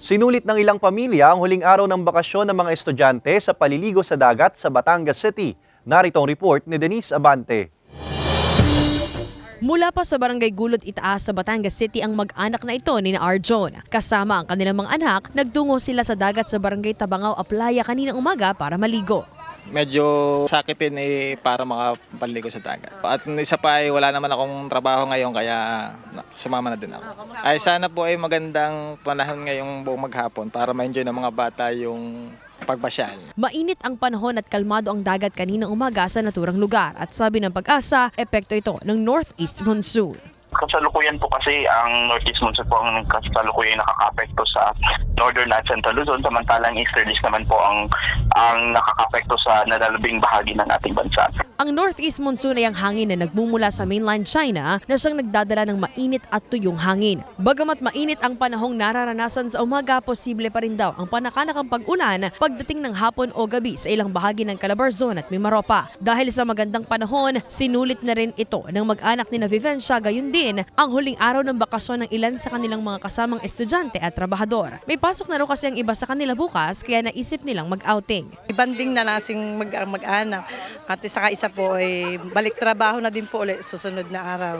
Sinulit ng ilang pamilya ang huling araw ng bakasyon ng mga estudyante sa paliligo sa dagat sa Batangas City. Narito ang report ni Denise Abante. Mula pa sa barangay Gulod Itaas sa Batangas City ang mag-anak na ito ni Arjon. Kasama ang kanilang mga anak, nagtungo sila sa dagat sa barangay Tabangao, Aplaya kaninang umaga para maligo. Medyo sakitin eh para makapaligo sa dagat. At isa pa ay wala naman akong trabaho ngayon kaya sumama na din ako. Ay sana po ay magandang panahon ngayong buong maghapon para ma-enjoy ng mga bata yung pagbasyal. Mainit ang panahon at kalmado ang dagat kaninang umaga sa naturang lugar at sabi ng pag-asa, epekto ito ng northeast monsoon. Kasalukuyan po kasi ang Northeast Monsoon po ang kasalukuyan nakakapekto sa Northern at Central Luzon samantalang Easterlies naman po ang ang nakakapekto sa nalalabing bahagi ng ating bansa. Ang northeast monsoon ay ang hangin na nagmumula sa mainland China na siyang nagdadala ng mainit at tuyong hangin. Bagamat mainit ang panahong nararanasan sa umaga, posible pa rin daw ang panakanakang pag-ulan pagdating ng hapon o gabi sa ilang bahagi ng Calabarzon at Mimaropa. Dahil sa magandang panahon, sinulit na rin ito ng mag-anak ni na Vivencia gayon din ang huling araw ng bakasyon ng ilan sa kanilang mga kasamang estudyante at trabahador. May pasok na raw kasi ang iba sa kanila bukas kaya naisip nilang mag-outing. Ibanding na nasing mag, mag-anak. At saka isa po ay balik trabaho na din po ulit susunod na araw.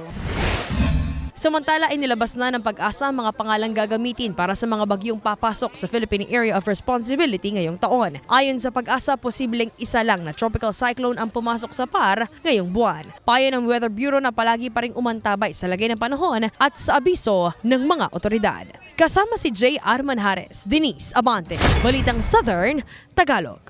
Samantala ay nilabas na ng pag-asa ang mga pangalang gagamitin para sa mga bagyong papasok sa Philippine Area of Responsibility ngayong taon. Ayon sa pag-asa, posibleng isa lang na tropical cyclone ang pumasok sa PAR ngayong buwan. Payo ng Weather Bureau na palagi pa rin umantabay sa lagay ng panahon at sa abiso ng mga otoridad. Kasama si J. Arman Manhares, Denise Abante, Balitang Southern, Tagalog.